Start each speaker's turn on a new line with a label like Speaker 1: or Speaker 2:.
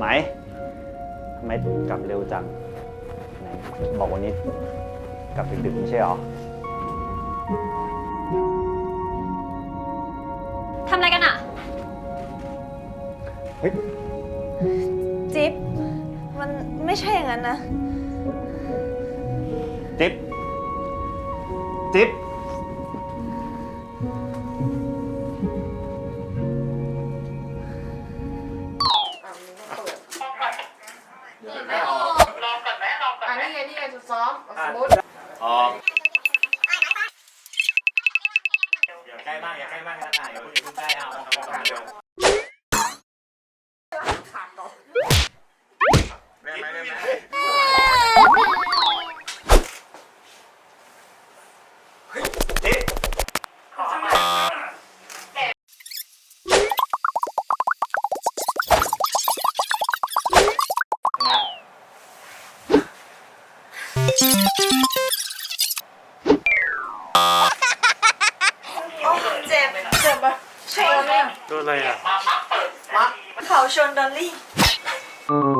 Speaker 1: ไหมทำไมกลับเร็วจังไหนบอกวันนี้กลับดึกๆไม่ใช่หรอ
Speaker 2: ทำอะไรกันอะ
Speaker 1: เฮ้ย
Speaker 3: จิ๊บ มันไม่ใช่อย่างนั้นนะ
Speaker 1: จิ๊บ จิ๊บ
Speaker 4: อันนี้ไงนี่ไงจะซ้อมสมมติ
Speaker 1: ออกอย่าใกล้มากอย่าใกล้มากนะอย่าเพิ่งอย่าเพิ่งใกล้เอาเอาเอาเอาเร็ว
Speaker 5: ได้ไหมได้ไหม
Speaker 1: จิ๊บ
Speaker 3: เจ็บ เจ็บปะชนเนี่ย
Speaker 5: โดนอะไรอะ
Speaker 3: เขาชนดอลลี่
Speaker 1: อืม